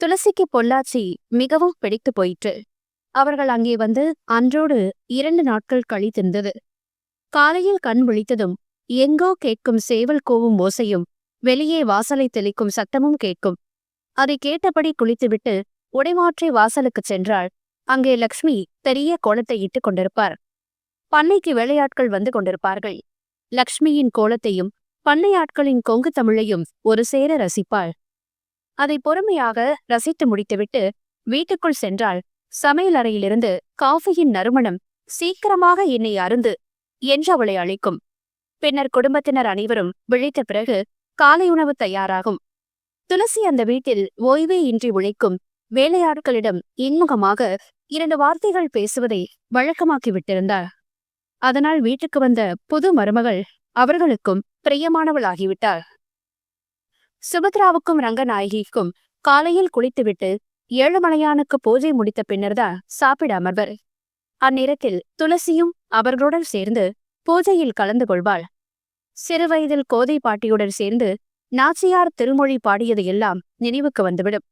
துளசிக்கு பொள்ளாச்சி மிகவும் பிடித்து போயிற்று. அவர்கள் அங்கே வந்து அன்றோடு இரண்டு நாட்கள் கழித்திருந்தது காலையில் கண் விழித்ததும் எங்கோ கேட்கும் சேவல் கூவும் ஓசையும் வெளியே வாசலை தெளிக்கும் சத்தமும் கேட்கும். அதை கேட்டபடி குளித்துவிட்டு உடைமாற்றி வாசலுக்குச் சென்றாள். அங்கே லக்ஷ்மி பெரிய கோலத்தை இட்டுக் கொண்டிருப்பார். பண்ணைக்கு வேலையாட்கள் வந்து கொண்டிருப்பார்கள். லக்ஷ்மியின் கோலத்தையும் பண்ணையாட்களின் கொங்கு தமிழையும் ஒரு சேர ரசிப்பாள். அதை பொறுமையாக ரசித்து முடித்துவிட்டு வீட்டுக்குள் சென்றாள். சமையல் அறையிலிருந்து காஃபியின் நறுமணம் சீக்கிரமாக என்னை அருந்து என்று அவளை அழைக்கும். பின்னர் குடும்பத்தினர் அனைவரும் விழித்த பிறகு காலை உணவு தயாராகும். துளசி அந்த வீட்டில் ஓய்வே இன்றி உழைக்கும் வேலையாட்களிடம் இன்முகமாக இரண்டு வார்த்தைகள் பேசுவதை வழக்கமாக்கி விட்டிருந்தார் அதனால் வீட்டுக்கு வந்த புது மருமகள் அவர்களுக்கும் பிரியமானவளாகிவிட்டாள். சுபத்ராவுக்கும் ரங்கநாயகிக்கும் காலையில் குளித்துவிட்டு ஏழுமலையானுக்கு பூஜை முடித்த பின்னர்தான் சாப்பிட அமர்வர். அந்நேரத்தில் துளசியும் அவர்களுடன் சேர்ந்து பூஜையில் கலந்து கொள்வாள். சிறுவயதில் கோதை பாட்டியுடன் சேர்ந்து நாச்சியார் திருமொழி பாடியது எல்லாம் நினைவுக்கு வந்துவிடும்.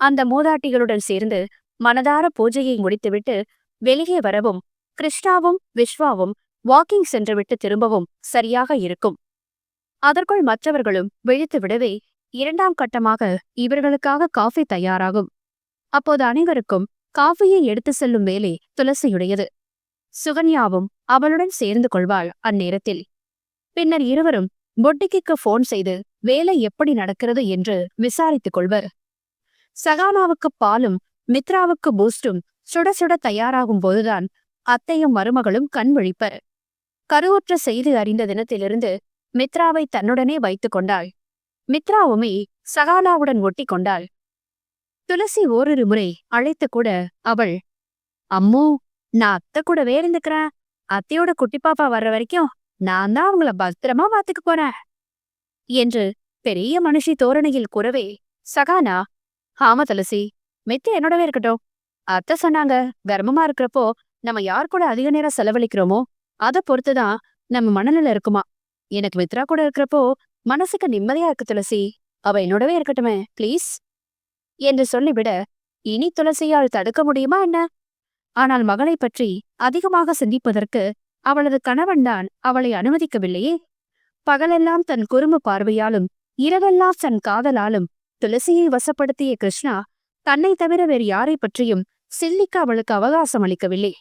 அந்த மூதாட்டிகளுடன் சேர்ந்து மனதார பூஜையை முடித்துவிட்டு வெளியே வரவும் கிருஷ்ணாவும் விஸ்வாவும் வாக்கிங் சென்றுவிட்டு திரும்பவும் சரியாக இருக்கும். அதற்குள் மற்றவர்களும் விழித்து விடவே இரண்டாம் கட்டமாக இவர்களுக்காக காஃபி தயாராகும். அப்போது அனைவருக்கும் காஃபியை எடுத்து செல்லும் வேலை துளசியுடையது. சுகன்யாவும் அவளுடன் சேர்ந்து கொள்வாள் அந்நேரத்தில். பின்னர் இருவரும் பொட்டிக்கு போன் செய்து வேலை எப்படி நடக்கிறது என்று விசாரித்துக் கொள்வர். சகானாவுக்கு பாலும் மித்ராவுக்கு பூஸ்டும் சுட சுட தயாராகும் போதுதான் அத்தையும் மருமகளும் கண் விழிப்பர். கருவுற்ற செய்தி அறிந்த தினத்திலிருந்து மித்ராவை தன்னுடனே வைத்துக் கொண்டாள். மித்ராவுமே சகாலாவுடன் ஒட்டி கொண்டாள். துளசி ஓரிரு முறை அழைத்து கூட அவள் அம்மோ நான் அத்தை கூடவே இருந்துக்கிறேன். அத்தையோட குட்டி பாப்பா வர்ற வரைக்கும் நான் தான் அவங்கள பத்திரமா பாத்துக்க போறேன். என்று பெரிய மனுஷி தோரணையில் கூறவே சகானா ஆமா துளசி மித்த என்னோடவே இருக்கட்டும். அத்தை சொன்னாங்க கர்ப்பமா இருக்கிறப்போ நம்ம யார் கூட அதிக நேரம் செலவழிக்கிறோமோ அதை பொறுத்துதான் நம்ம மனநிலை இருக்குமா. எனக்கு மித்ரா கூட இருக்கிறப்போ மனசுக்கு நிம்மதியா இருக்கு துளசி. அவ என்னோடவே இருக்கட்டுமே ப்ளீஸ் என்று சொல்லிவிட இனி துளசியால் தடுக்க முடியுமா என்ன? ஆனால் மகளை பற்றி அதிகமாக சிந்திப்பதற்கு அவளது கணவன்தான் அவளை அனுமதிக்கவில்லையே. பகலெல்லாம் தன் குறும்பு பார்வையாலும் இரவெல்லாம் தன் காதலாலும் துளசியை வசப்படுத்திய கிருஷ்ணா தன்னை தவிர வேறு யாரை பற்றியும் சில்லிக்க அவளுக்கு அவகாசம் அளிக்கவில்லை.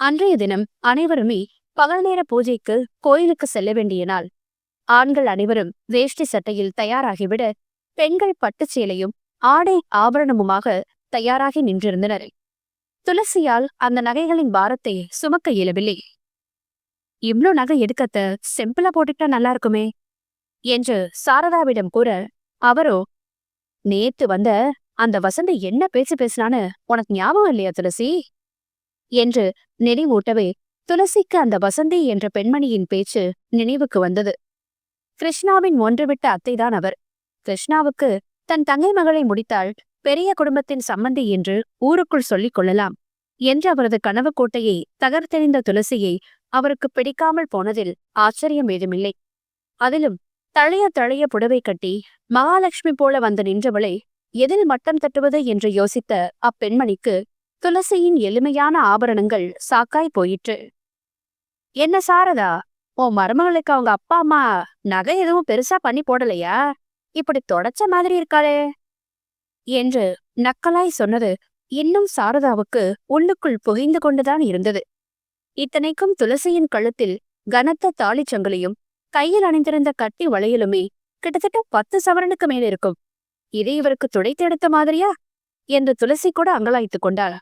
அன்றைய தினம் அனைவருமே பகல் நேர பூஜைக்கு கோயிலுக்கு செல்ல வேண்டிய நாள் ஆண்கள் அனைவரும் வேஷ்டி சட்டையில் தயாராகிவிட பெண்கள் பட்டுச் சேலையும் ஆடை ஆபரணமுமாக தயாராகி நின்றிருந்தனர். துளசியால் அந்த நகைகளின் பாரத்தை சுமக்க இயலவில்லை. இவ்ளோ நகை எடுக்கத்த செம்பிளா போட்டுட்டா நல்லா இருக்குமே? என்று சாரதாவிடம் கூற அவரோ நேத்து வந்த அந்த வசந்தி என்ன பேச்சு பேசினான்னு உனக்கு ஞாபகம் இல்லையா துளசி? என்று நெறிவூட்டவே துளசிக்கு அந்த வசந்தி என்ற பெண்மணியின் பேச்சு நினைவுக்கு வந்தது. கிருஷ்ணாவின் ஒன்றுவிட்ட அத்தைதான் அவர். கிருஷ்ணாவுக்கு தன் தங்கை மகளை முடித்தால் பெரிய குடும்பத்தின் சம்மந்தி என்று ஊருக்குள் சொல்லிக் கொள்ளலாம் என்று அவரது கனவு கோட்டையை தகர்த்தெறிந்த துளசியை அவருக்கு பிடிக்காமல் போனதில் ஆச்சரியம் ஏதுமில்லை. அதிலும் தழைய தழைய புடவை கட்டி மகாலட்சுமி போல வந்து நின்றவளை எதில் மட்டம் தட்டுவது என்று யோசித்த அப்பெண்மணிக்கு துளசியின் எளிமையான ஆபரணங்கள் சாக்காய் போயிற்று. என்ன சாரதா? உன் மருமகளுக்கு அவங்க அப்பா அம்மா நகை எதுவும் பெருசா பண்ணி போடலையா? இப்படி தொடச்ச மாதிரி இருக்காளே. என்று நக்கலாய் சொன்னது இன்னும் சாரதாவுக்கு உள்ளுக்குள் புகைந்து கொண்டுதான் இருந்தது. இத்தனைக்கும் துளசியின் கழுத்தில் கனத்த தாளிச்சங்கிலியும் கையில் அணிந்திருந்த கட்டி வளையலுமே கிட்டத்தட்ட பத்து சவரனுக்கு மேல் இருக்கும். இது இவருக்கு துடைத்தெடுத்த மாதிரியா? என்று துளசி கூட அங்கலாய்த்துக் கொண்டாள்.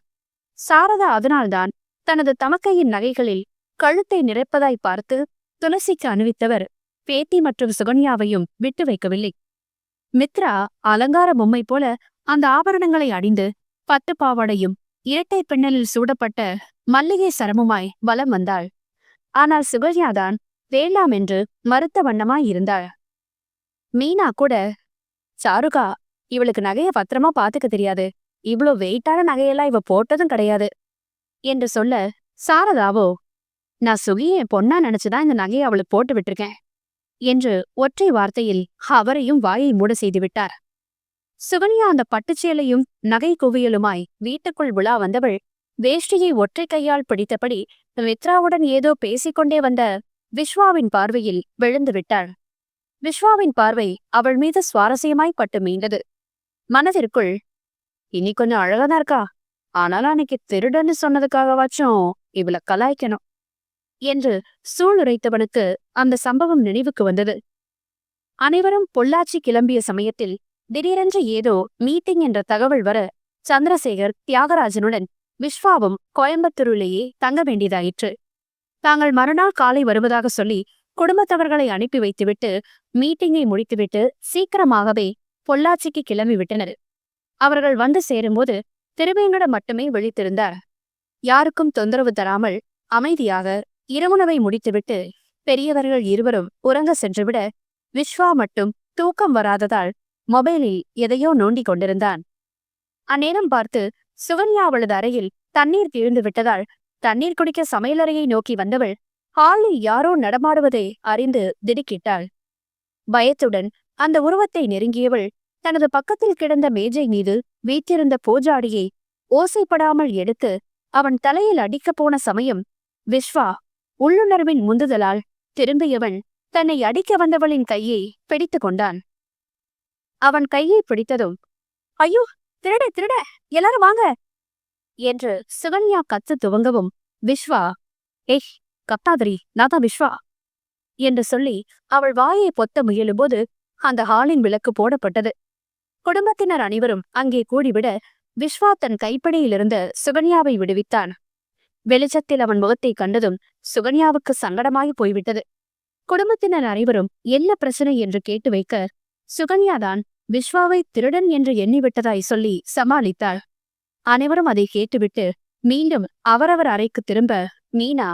சாரதா அதனால்தான் தனது தமக்கையின் நகைகளில் கழுத்தை நிறைப்பதாய் பார்த்து துளசிக்கு அணிவித்தவர் பேத்தி மற்றும் சுகன்யாவையும் விட்டு வைக்கவில்லை. மித்ரா அலங்கார பொம்மை போல அந்த ஆபரணங்களை அணிந்து பட்டு பாவாடையும் இரட்டை பின்னலில் சூடப்பட்ட மல்லிகை சரமுமாய் வலம் வந்தாள். ஆனால் சுகன்யாதான் வேண்டாம் என்று மறுத்த வண்ணமாய் இருந்தாள். மீனா கூட சாருகா இவளுக்கு நகைய பத்திரமா பாத்துக்க தெரியாது. இவ்ளோ வெயிட்டான நகையெல்லாம் இவ போட்டதும் கிடையாது என்று சொல்ல சாரதாவோ நான் சுகியை என் பொண்ணா நினைச்சுதான் இந்த நகையை அவளுக்கு போட்டு விட்டிருக்கேன் என்று ஒற்றை வார்த்தையில் அவரையும் வாயை மூட செய்து விட்டார். சுகன்யா அந்த பட்டுச்சேலையும் நகை குவியலுமாய் வீட்டுக்குள் விழா வந்தவள் வேஷ்டியை ஒற்றை கையால் பிடித்தபடி மித்ராவுடன் ஏதோ பேசிக்கொண்டே வந்த விஸ்வாவின் பார்வையில் விழுந்து விட்டாள். விஸ்வாவின் பார்வை அவள் மீது சுவாரஸ்யமாய் பட்டு மீண்டது மனதிற்குள் இனி கொஞ்சம் அழகாதான் இருக்கா? ஆனாலும் அன்னைக்கு திருடன்னு சொன்னதுக்காகவாச்சும் இவளை கலாய்க்கணும். என்று சூளுரைத்தவனுக்கு அந்த சம்பவம் நினைவுக்கு வந்தது. அனைவரும் பொள்ளாச்சி கிளம்பிய சமயத்தில் திடீரென்று ஏதோ மீட்டிங் என்ற தகவல் வர சந்திரசேகர் தியாகராஜனுடன் விஸ்வாவும் கோயம்புத்தூரிலேயே தங்க வேண்டியதாயிற்று. தாங்கள் மறுநாள் காலை வருவதாக சொல்லி குடும்பத்தவர்களை அனுப்பி வைத்துவிட்டு மீட்டிங்கை முடித்துவிட்டு சீக்கிரமாகவே பொள்ளாச்சிக்கு கிளம்பிவிட்டனர் அவர்கள் வந்து சேரும்போது திருவேங்கடம் மட்டுமே விழித்திருந்தார். யாருக்கும் தொந்தரவு தராமல் அமைதியாக இரவுணவை முடித்துவிட்டு பெரியவர்கள் இருவரும் உறங்க சென்றுவிட விஸ்வா மட்டும் தூக்கம் வராததால் மொபைலில் எதையோ நோண்டிக் கொண்டிருந்தான். அந்நேரம் பார்த்து சுகன்யா அவளது அறையில் தண்ணீர் தீழ்ந்து விட்டதால் தண்ணீர் குடிக்க சமையலறையை நோக்கி வந்தவள் ஹாலில் யாரோ நடமாடுவதை அறிந்து திடுக்கிட்டாள். பயத்துடன் அந்த உருவத்தை நெருங்கியவள் தனது பக்கத்தில் கிடந்த மேஜை மீது வீற்றிருந்த பூஜாடியை ஓசைப்படாமல் எடுத்து அவன் தலையில் அடிக்கப் போன சமயம் விஸ்வா உள்ளுணர்வின் முந்துதலால் திரும்பியவன் தன்னை அடிக்க வந்தவளின் கையை பிடித்துக் கொண்டான். அவன் கையை பிடித்ததும் ஐயோ திருட திருட எல்லாரும் வாங்க என்று சுகன்யா கத்து துவங்கவும் விஸ்வா ஏய் கத்தாதிரி நாதா விஸ்வா என்று சொல்லி அவள் வாயை பொத்த முயலும்போது அந்த ஹாலின் விளக்கு போடப்பட்டது. குடும்பத்தினர் அனைவரும் அங்கே கூடிவிட விஸ்வா தன் கைப்படியிலிருந்து சுகன்யாவை விடுவித்தான். வெளிச்சத்தில் அவன் முகத்தை கண்டதும் சுகன்யாவுக்கு சங்கடமாய் போய்விட்டது. குடும்பத்தினர் அனைவரும் என்ன பிரச்சனை? என்று கேட்டு வைக்க சுகன்யாதான் விஸ்வாவை திருடன் என்று எண்ணிவிட்டதாய் சொல்லி சமாளித்தாள். அனைவரும் அதை கேட்டுவிட்டு மீண்டும் அவரவர் அறைக்கு திரும்ப மீனா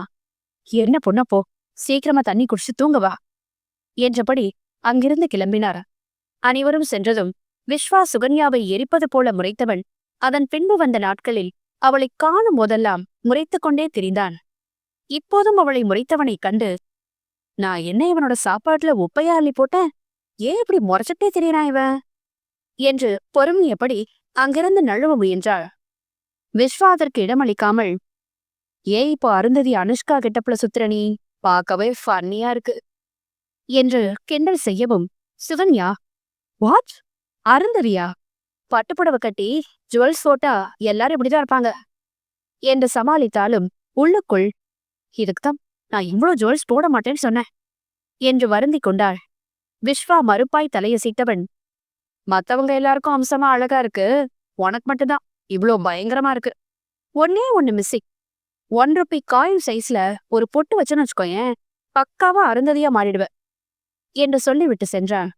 என்ன பொண்ணப்போ சீக்கிரமா தண்ணி குடிச்சு தூங்கவா என்றபடி அங்கிருந்து கிளம்பினார். அனைவரும் சென்றதும் விஸ்வா சுகன்யாவை எரிப்பது போல முறைத்தவன் அதன் பின்பு வந்த நாட்களில் அவளைக் காணும் போதெல்லாம் முறைத்துக் கொண்டே திரிந்தான். இப்போதும் அவளை முறைத்தவனைக் கண்டு நான் என்ன இவனோட சாப்பாட்டுல உப்பையா அள்ளி போட்டேன்? ஏன் இப்படி முறைச்சிட்டே தெரியறான் இவன் என்று பொறுமையபடி அங்கிருந்து நழுவ முயன்றாள். விஸ்வா அதற்கு இடமளிக்காமல் ஏன் இப்போ அருந்ததி அனுஷ்கா கெட்டப்புல சுத்திரணி நீ பார்க்கவே ஃபன்னியா இருக்கு என்று கிண்டல் செய்யவும் சுகன்யா வாட் அருந்ததியா? பட்டுப்புடவை கட்டி ஜுவல்ஸ் போட்டா எல்லாரும் இப்படிதான் இருப்பாங்க. என்று சமாளித்தாலும் உள்ளுக்குள் இதுக்குதான் நான் இவ்ளோ ஜுவல்ஸ் போட மாட்டேன்னு சொன்னேன் என்று வருந்தி கொண்டாள். விஸ்வா மறுப்பாய் தலையசைத்தவன் மத்தவங்க எல்லாருக்கும் அம்சமா அழகா இருக்கு. உனக்கு மட்டும்தான். இவ்ளோ பயங்கரமா இருக்கு. ஒன்னே ஒண்ணு மிஸ்ஸிங் ஒன் ருபி காயின் சைஸ்ல ஒரு பொட்டு வச்சுன்னு வச்சுக்கோயேன் பக்காவா அருந்ததியா மாறிடுவ என்று சொல்லிவிட்டு சென்றான்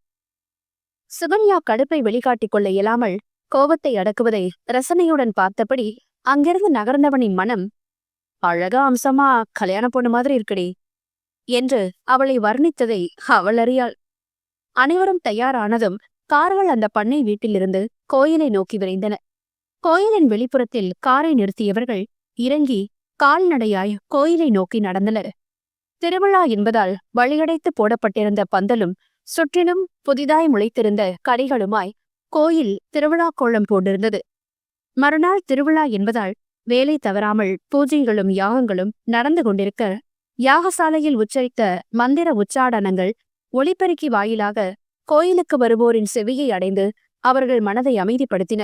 சுகன்யா கடுப்பை வெளிக்காட்டிக் கொள்ள இயலாமல் கோபத்தை அடக்குவதை ரசனையுடன் பார்த்தபடி அங்கிருந்து நகர்ந்தவனின் மனம் அழகா அம்சமா கல்யாண பொண்ணு மாதிரி இருக்கடி என்று அவளை வர்ணித்ததை அவள் அறியாள். அனைவரும் தயாரானதும் கார்கள் அந்த பண்ணை வீட்டிலிருந்து கோயிலை நோக்கி விரைந்தன. கோயிலின் வெளிப்புறத்தில் காரை நிறுத்தியவர்கள் இறங்கி கால்நடையாய் கோயிலை நோக்கி நடந்தனர். திருவிழா என்பதால் வழியடைத்து போடப்பட்டிருந்த பந்தலும் சுற்றிலும் புதிதாய் முளைத்திருந்த கடைகளுமாய் கோயில் திருவிழா கோலம் போட்டிருந்தது. மறுநாள் திருவிழா என்பதால் வேலை தவறாமல் பூஜைகளும் யாகங்களும் நடந்து கொண்டிருக்க யாகசாலையில் உச்சரித்த மந்திர உச்சாடனங்கள் ஒளிபெருக்கி வாயிலாக கோயிலுக்கு வருவோரின் செவியை அடைந்து அவர்கள் மனதை அமைதிப்படுத்தின.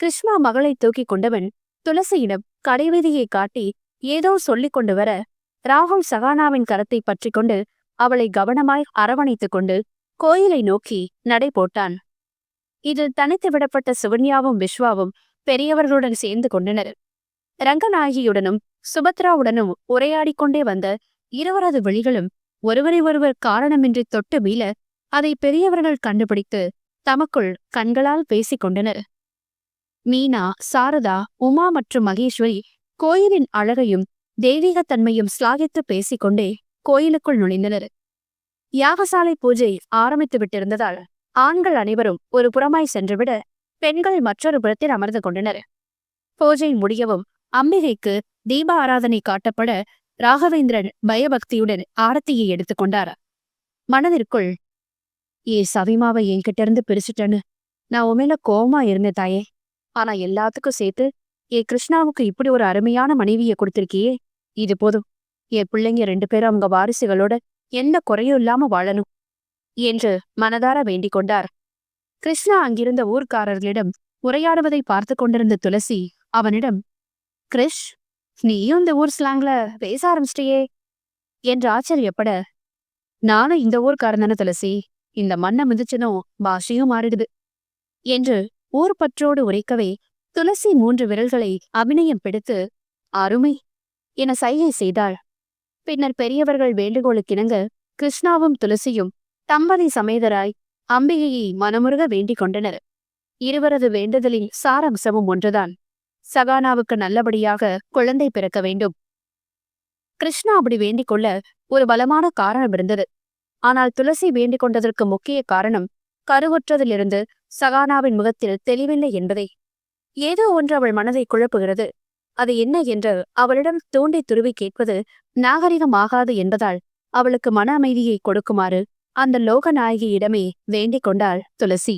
கிருஷ்ணா மகளை தூக்கிக் கொண்டவன் துளசியிடம் கடைவீதியை காட்டி ஏதோ சொல்லிக் கொண்டு வர ராகுல் சகானாவின் கரத்தை பற்றிக் கொண்டு அவளை கவனமாய் அரவணைத்துக் கொண்டு கோயிலை நோக்கி நடை போட்டான். இதில் தனித்து விடப்பட்ட சுவன்யாவும் விஸ்வாவும் பெரியவர்களுடன் சேர்ந்து கொண்டனர். ரங்கநாயகியுடனும் சுபத்ராவுடனும் உரையாடிக் கொண்டே வந்த இருவரது வழிகளும் ஒருவரை ஒருவர் காரணமின்றி தொட்டு மீள அதை பெரியவர்கள் கண்டுபிடித்து தமக்குள் கண்களால் பேசிக் கொண்டனர். மீனா சாரதா உமா மற்றும் மகேஸ்வரி கோயிலின் அழகையும் தெய்வீகத்தன்மையும் ஸ்லாகித்து பேசிக்கொண்டே கோயிலுக்குள் நுழைந்தனர். யாகசாலை பூஜை ஆரம்பித்து விட்டிருந்ததால் ஆண்கள் அனைவரும் ஒரு புறமாய் சென்றுவிட பெண்கள் மற்றொரு புறத்தில் அமர்ந்து கொண்டனர். பூஜை முடியவும் அம்பிகைக்கு தீப ஆராதனை காட்டப்பட ராகவேந்திரன் பயபக்தியுடன் ஆரத்தியை எடுத்துக்கொண்டார் மனதிற்குள் ஏ சவிமாவை என்கிட்ட இருந்து பிரிச்சுட்டேன்னு. நான் உமேல மேல கோவமா இருந்தேன் தாயே. ஆனா எல்லாத்துக்கும் சேர்த்து ஏ கிருஷ்ணாவுக்கு இப்படி ஒரு அருமையான மனைவியை கொடுத்திருக்கியே. இது போதும். என் பிள்ளைங்க ரெண்டு பேரும் அவங்க வாரிசுகளோட எந்த குறையும் இல்லாம வாழணும் என்று மனதார வேண்டிக் கொண்டார். கிருஷ்ணா அங்கிருந்த ஊர்க்காரர்களிடம் உரையாடுவதை பார்த்து கொண்டிருந்த துளசி அவனிடம் கிரிஷ் நீயும் இந்த ஊர் ஸ்லாங்ல பேச ஆரம்பிச்சிட்டியே என்று ஆச்சரியப்பட நானும் இந்த ஊர்க்காரன் துளசி இந்த மண்ணை மிதிச்சதும் பாஷையும் மாறிடுது என்று ஊர் பற்றோடு உரைக்கவே துளசி மூன்று விரல்களை அபிநயம் பிடித்து அருமை என சைகை செய்தாள். பின்னர் பெரியவர்கள் வேண்டுகோளுக்கிணங்க கிருஷ்ணாவும் துளசியும் தம்பதி சமேதராய் அம்பிகையை மனமுருக வேண்டிக் கொண்டனர். இருவரது வேண்டுதலின் சாரம்சமும் ஒன்றுதான். சகானாவுக்கு நல்லபடியாக குழந்தை பிறக்க வேண்டும். கிருஷ்ணா அப்படி வேண்டிக் கொள்ள ஒரு பலமான காரணம் இருந்தது. ஆனால் துளசி வேண்டிக் கொண்டதற்கு முக்கிய காரணம் கருவுற்றதிலிருந்து சகானாவின் முகத்தில் தெளிவில்லை என்பதே. ஏதோ ஒன்று அவள் மனதை குழப்புகிறது. அது என்ன என்று அவளிடம் தோண்டி துருவி கேட்பது நாகரிகமாகாது என்பதால் அவளுக்கு மன அமைதியை கொடுக்குமாறு அந்த லோகநாயகியிடமே வேண்டிக் கொண்டாள் துளசி.